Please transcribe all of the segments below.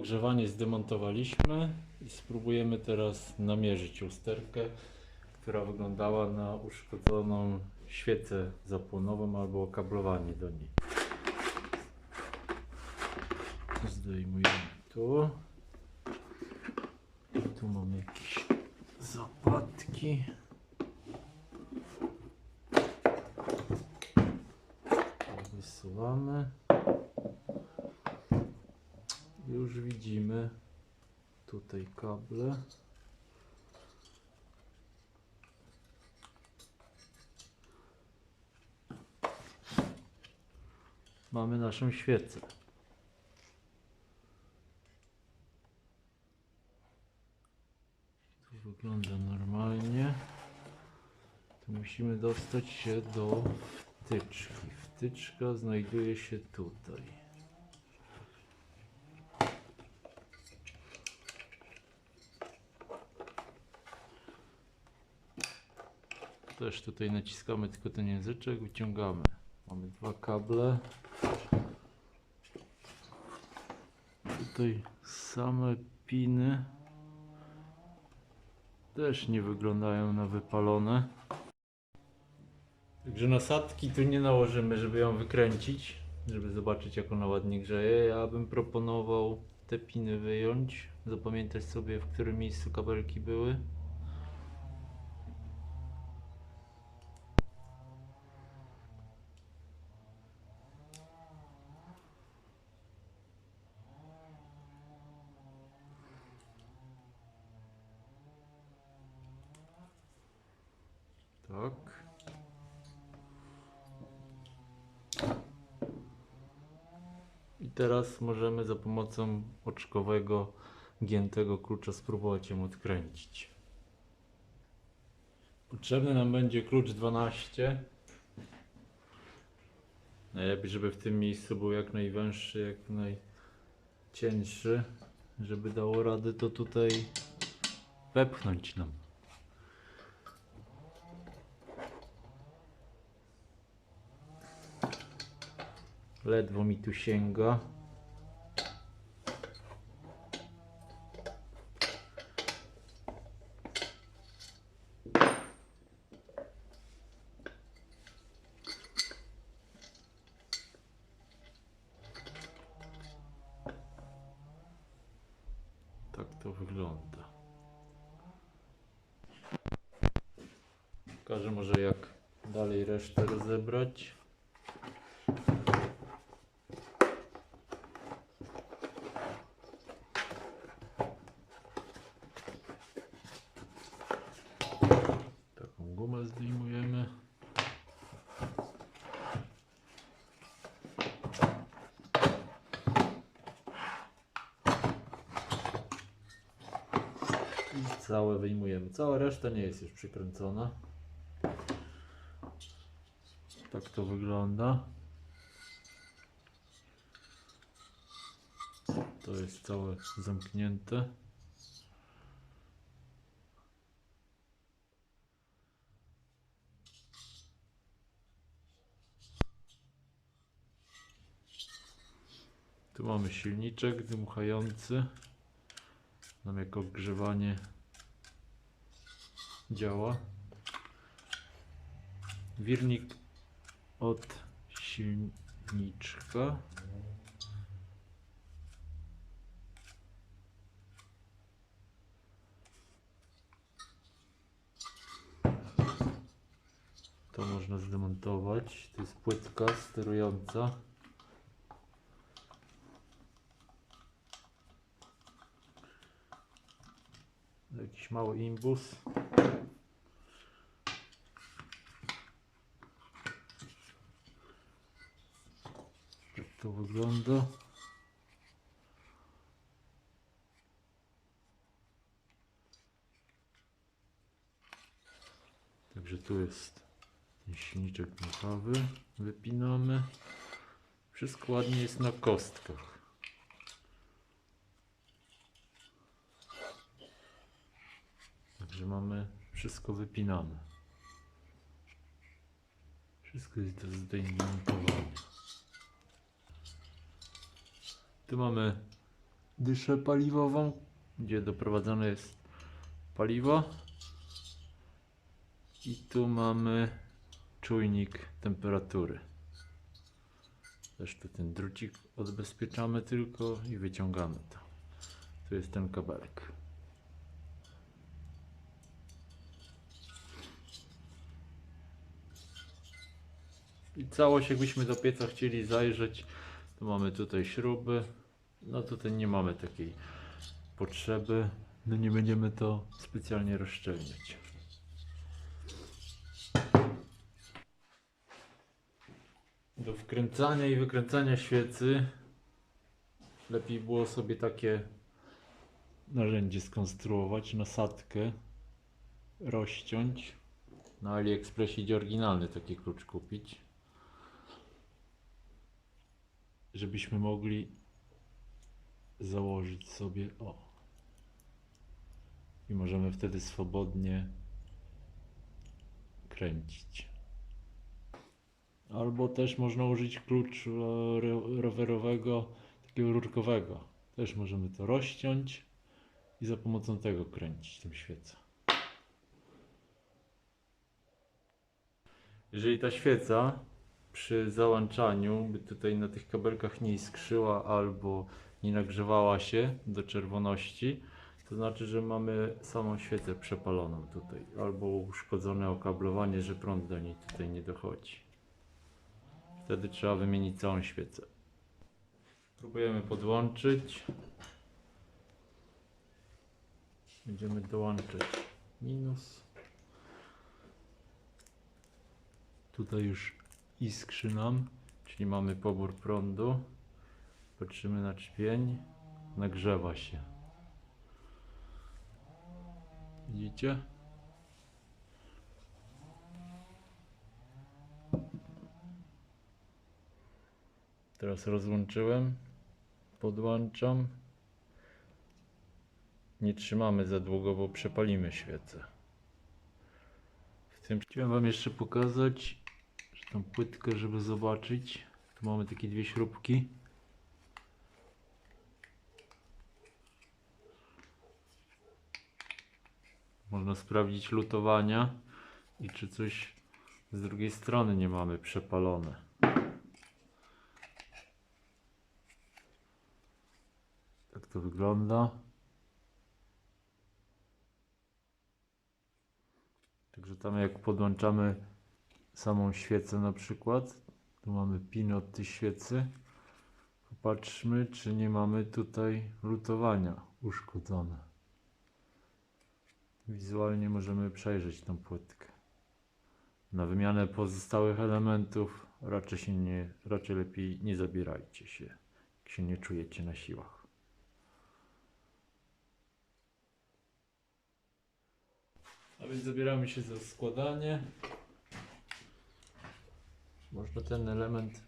Ogrzewanie zdemontowaliśmy i spróbujemy teraz namierzyć usterkę, która wyglądała na uszkodzoną świecę zapłonową albo okablowanie do niej. Zdejmujemy tu. Tu mamy jakieś zapadki. Wysuwamy. Już widzimy tutaj kable. Mamy naszą świecę. Tu wygląda normalnie. Tu musimy dostać się do wtyczki. Wtyczka znajduje się tutaj. Też tutaj naciskamy tylko ten języczek, wyciągamy. Mamy dwa kable. Tutaj same piny też nie wyglądają na wypalone. Także nasadki tu nie nałożymy, żeby ją wykręcić, żeby zobaczyć jak ona ładnie grzeje. Ja bym proponował te piny wyjąć, zapamiętać sobie w którym miejscu kabelki były. I teraz możemy za pomocą oczkowego giętego klucza spróbować ją odkręcić. Potrzebny nam będzie klucz 12. Najlepiej, żeby w tym miejscu był jak najwęższy, jak najcieńszy, żeby dało radę to tutaj wepchnąć nam. Ledwo mi tu sięga. Tak to wygląda. Pokażę może jak dalej resztę rozebrać. Gumę zdejmujemy. I całe wyjmujemy. Cała reszta nie jest już przykręcona. Tak to wygląda. To jest całe zamknięte. Mamy silniczek dmuchający. Nam jako ogrzewanie działa. Wirnik od silniczka. To można zdemontować. To jest płytka sterująca. Jakiś mały imbus. Tak to wygląda. Także tu jest ten silniczek dmuchawy. Wypinamy. Wszystko ładnie jest na kostkach. Także mamy wszystko wypinane. Wszystko jest do zdejmowania. Tu mamy dyszę paliwową, gdzie doprowadzone jest paliwo. I tu mamy czujnik temperatury. Też tu ten drucik odbezpieczamy tylko i wyciągamy to. Tu jest ten kabelek. I całość jakbyśmy do pieca chcieli zajrzeć, to mamy tutaj śruby. No tutaj nie mamy takiej potrzeby. No nie będziemy to specjalnie rozszczelniać. Do wkręcania i wykręcania świecy lepiej było sobie takie narzędzie skonstruować, nasadkę, rozciąć. Na AliExpressie idzie oryginalny taki klucz kupić. Żebyśmy mogli założyć sobie o. I możemy wtedy swobodnie kręcić. Albo też można użyć klucz e, ro- rowerowego, takiego rurkowego. Też możemy to rozciąć i za pomocą tego kręcić tym świecę. Jeżeli ta świeca przy załączaniu by tutaj na tych kabelkach nie iskrzyła albo nie nagrzewała się do czerwoności, to znaczy, że mamy samą świecę przepaloną tutaj, albo uszkodzone okablowanie, że prąd do niej tutaj nie dochodzi. Wtedy trzeba wymienić całą świecę. Próbujemy podłączyć. Będziemy dołączać minus. Tutaj już iskrzy nam, czyli mamy pobór prądu. Patrzymy na czpień, nagrzewa się. Widzicie? Teraz rozłączyłem, podłączam. Nie trzymamy za długo, bo przepalimy świecę. W tym chciałem Wam jeszcze pokazać, tą płytkę, żeby zobaczyć. Tu mamy takie dwie śrubki. Można sprawdzić lutowania i czy coś z drugiej strony nie mamy przepalone. Tak to wygląda. Także tam jak podłączamy samą świecę na przykład, tu mamy pin od tej świecy. Popatrzmy, czy nie mamy tutaj lutowania uszkodzone. Wizualnie możemy przejrzeć tą płytkę. Na wymianę pozostałych elementów raczej się nie, raczej lepiej nie zabierajcie się, jak się nie czujecie na siłach. A więc zabieramy się za składanie. Można ten element,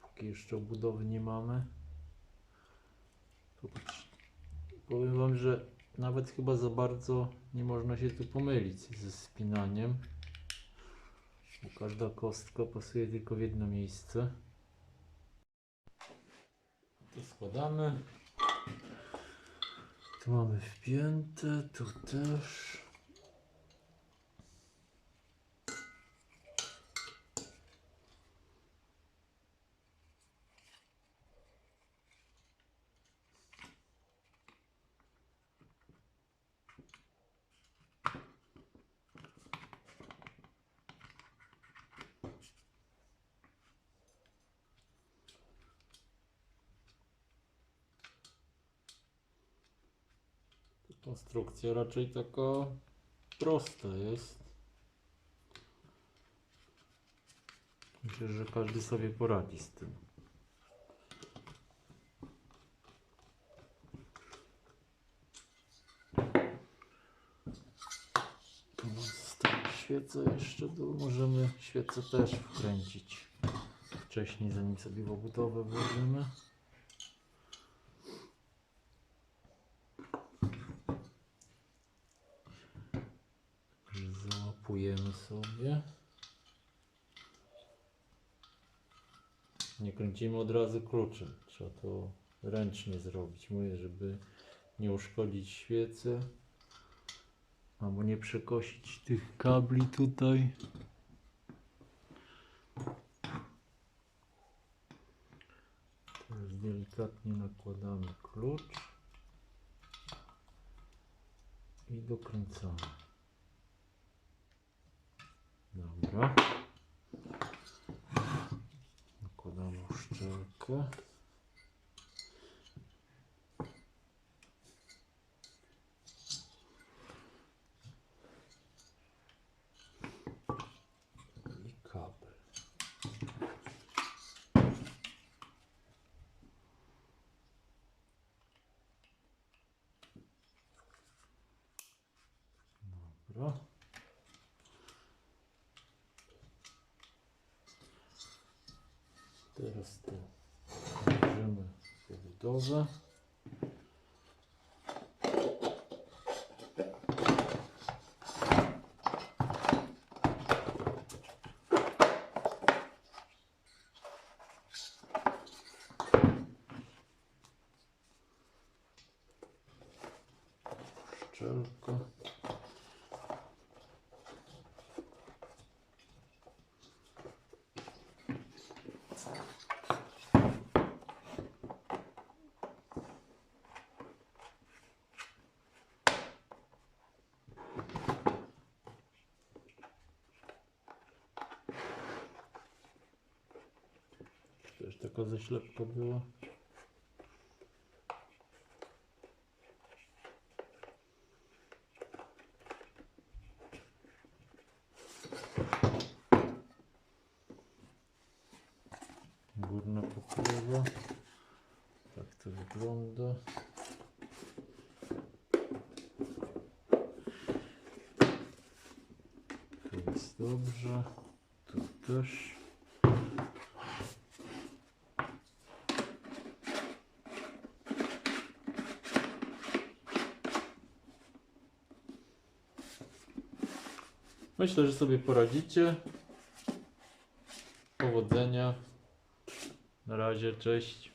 póki jeszcze obudowy nie mamy. Popatrz. Powiem Wam, że nawet chyba za bardzo nie można się tu pomylić ze spinaniem. Bo każda kostka pasuje tylko w jedno miejsce. To składamy. Tu mamy wpięte, tu też. Konstrukcja raczej taka prosta jest. Myślę, że każdy sobie poradzi z tym. Świeca jeszcze, tu możemy świecę też wkręcić wcześniej, zanim sobie w obudowę włożymy. Załapujemy sobie. Nie kręcimy od razu kluczem. Trzeba to ręcznie zrobić. Mówię, żeby nie uszkodzić świecy. Albo nie przekosić tych kabli tutaj. Teraz delikatnie nakładamy klucz i dokręcamy. Dobra. Nakładamy uszczelkę. I kabel. Dobra. Teraz to bierzemy тоже. Szczelko. Też taka ześlepka była. Górna pokrywa. Tak to wygląda. Jest dobrze. Tu też. Myślę, że sobie poradzicie. Powodzenia. Na razie, cześć.